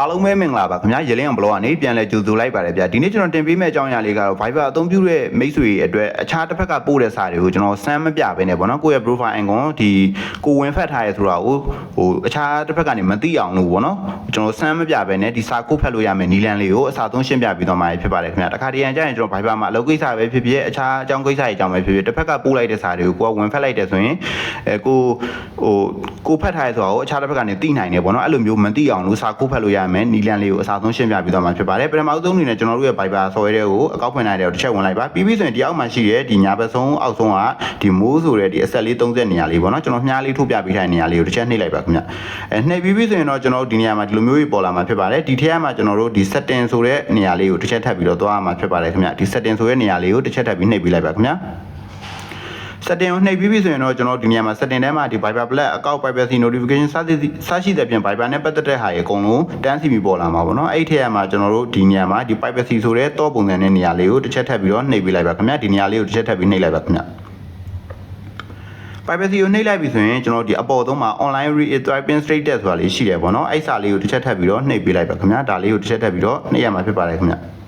အားလုံးပဲမင်္ဂလာပါခင်ဗျာရေလင်းအောင်ဘလော့ကနေပြန်လဲကြိုဆိုလိုက်ပါတယ်ဗျာဒီနေ့ကျွန်တော်တင်ပေးမယ့်အကြောင်းအရာလေးကတော့ Viber အသုံးပြုတဲ့မိတ်ဆွေတွေအတွက်အခြားတစ်ဖက်ကပို့တဲ့စာတွေကိုကျွန်တော်စမ်းမပြဘဲနဲ့ပေါ့နော်ကိုယ့်ရဲ့ profile icon ဒီကိုဝင်ဖက်ထားရဲဆိုတာကိုဟိုအခြားတစ်ဖက်ကနေမသိအောင်လို့ပေါ့နော်ကျွန်တော်စမ်းမပြဘဲနဲ့ဒီစာကိုဖတ်လို့ရမယ်နီလန်လေးကိုအစားသုံးရှင်းပြပြီးတော့မှာဖြစ်ပါတယ်ခင်ဗျာတခါတရံကျရင်ကျွန်တော် Viber မှာအလုပ်ကိစ္စပဲဖြစ်ဖြစ်အခြားအကြောင်းကိစ္စတွေအကြောင်းပဲဖြစ်ဖြစ်တစ်ဖက်ကပို့လိုက်တဲ့စာတွေကိုကိုကဝင်ဖက်လိုက်တယ်ဆိုရင်အဲကိုဟိုကိုဖတ်ထားရဲဆိုတာကိုအခြားတစ်ဖက်ကနေသိနိုင်တယ်ပေါ့နော်အဲ့လိုမျိုးမသိအောင်လို့စာကိုဖတ်လို့ရမယ်နီလန်လေးကိုအစားဆုံးရှင်းပြပြီးတော့မှာဖြစ်ပါတယ်ပထမဆုံးအနေနဲ့ကျွန်တော်တို့ရဲ့ Viber ဆော်ရဲတွေကိုအကောက်ဖွင့်လိုက်တဲ့တစ်ချက်ဝင်လိုက်ပါပြီးပြီဆိုရင်ဒီအောက်မှာရှိတဲ့ဒီညာဘက်ဆုံးအောက်ဆုံးကဒီမိုးဆိုတဲ့ဒီအဆက်လေး30နေရာလေးပေါ့နော်ကျွန်တော်မြားလေးထုတ်ပြပေးထားတဲ့နေရာလေးကိုတစ်ချက်နှိပ်လိုက်ပါခင်ဗျအဲနှိပ်ပြီးပြီဆိုရင်တော့ကျွန်တော်တို့ဒီနေရာမှာဒီလိုမျိုးကြီးပေါ်လာမှာဖြစ်ပါတယ်ဒီထက်မှာကျွန်တော်တို့ဒီ setting ဆိုတဲ့နေရာလေးကိုတစ်ချက်ထပ်ပြီးတော့သွားမှာဖြစ်ပါတယ်ခင်ဗျဒီ setting ဆိုတဲ့နေရာလေးကိုတစ်ချက်ထပ်ပြီးနှိပ်ပြီးလိုက်ပါခင်ဗျ setting ကိုနှိပ်ပြီးပြီဆိုရင်တော့ကျွန်တော်ဒီနေရာမှာ setting ထဲမှာဒီ Viber Black account privacy notification စသဖြင့်စရှိတဲ့ပြင် Viber နဲ့ပတ်သက်တဲ့ဟာရေအကုန်လုံးတန်းစီပြီးပေါ်လာမှာပေါ့နော်အဲ့ဒီထက်မှာကျွန်တော်တို့ဒီနေရာမှာဒီ privacy ဆိုတဲ့တော့ပုံစံတဲ့နေရာလေးကိုတစ်ချက်ထပ်ပြီးတော့နှိပ်ပေးလိုက်ပါခင်ဗျဒီနေရာလေးကိုတစ်ချက်ထပ်ပြီးနှိပ်လိုက်ပါခင်ဗျ privacy ကိုနှိပ်လိုက်ပြီဆိုရင်ကျွန်တော်ဒီအပေါ်ဆုံးမှာ online retrieving status ဆိုတာလေးရှိတယ်ပေါ့နော်အဲ့စာလေးကိုတစ်ချက်ထပ်ပြီးတော့နှိပ်ပေးလိုက်ပါခင်ဗျဒါလေးကိုတစ်ချက်ထပ်ပြီးတော့နှိပ်ရမှာဖြစ်ပါတယ်ခင်ဗျ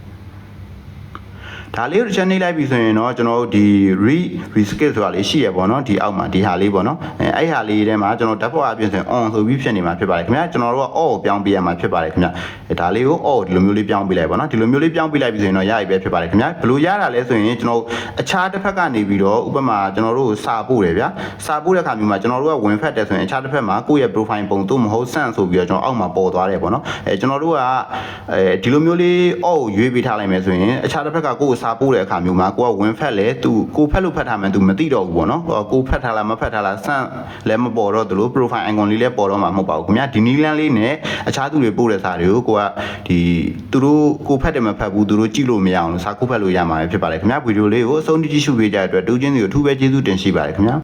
ဒါလေးကိုတစ်ချက်နှိပ်လိုက်ပြီဆိုရင်တော့ကျွန်တော်တို့ဒီ re rescale ဆိုတာလေးရှိရပေါ့နော်ဒီအောက်မှာဒီဟာလေးပေါ့နော်အဲအဲ့ဟာလေးထဲမှာကျွန်တော်ဓာတ်ပေါ်အပြင်ဆိုရင် on ဆိုပြီးဖြစ်နေမှာဖြစ်ပါတယ်ခင်ဗျာကျွန်တော်တို့က off ကိုပြောင်းပေးရမှာဖြစ်ပါတယ်ခင်ဗျာအဲဒါလေးကို off ဒီလိုမျိုးလေးပြောင်းပေးလိုက်ပေါ့နော်ဒီလိုမျိုးလေးပြောင်းပေးလိုက်ပြီဆိုရင်တော့ရပြီပဲဖြစ်ပါတယ်ခင်ဗျာဘယ်လိုရတာလဲဆိုရင်ကျွန်တော်အခြားတစ်ဖက်ကနေပြီးတော့ဥပမာကျွန်တော်တို့စာပို့တယ်ဗျာစာပို့တဲ့အခါမျိုးမှာကျွန်တော်တို့ကဝင်ဖက်တယ်ဆိုရင်အခြားတစ်ဖက်မှာကိုယ့်ရဲ့ profile ပုံသို့မဟုတ်ဆန့်ဆိုပြီးတော့ကျွန်တော်အောက်မှာပေါ်သွားတယ်ပေါ့နော်အဲကျွန်တော်တို့ကအဲဒီလိုမျိုးလေး off ကိုရွေးပေးထားလိုက်မယ်ဆိုရင်အခြားတစ်ဖက်ကကိုယ့်ကိုစာပို့တဲ့အခါမျိုးမှာကိုကဝင်ဖက်လဲသူကိုဖက်လို့ဖက်ထားမှန်းသူမသိတော့ဘူးပေါ့နော်ကိုဖက်ထားလားမဖက်ထားလားဆန့်လည်းမပေါ်တော့သူလို့ profile icon လေးလည်းပေါ်တော့မှာမဟုတ်ပါဘူးခင်ဗျာဒီနီလန်းလေးနဲ့အခြားသူတွေပို့တဲ့စာတွေကိုကိုကဒီသူတို့ကိုဖက်တယ်မဖက်ဘူးသူတို့ကြည့်လို့မရအောင်လို့စာကိုဖက်လို့ရမှာပဲဖြစ်ပါတယ်ခင်ဗျာဗီဒီယိုလေးကိုအဆုံးထိကြည့်ရှုပေးကြတဲ့အတွက်တူချင်းစီကိုအထူးပဲကျေးဇူးတင်ရှိပါတယ်ခင်ဗျာ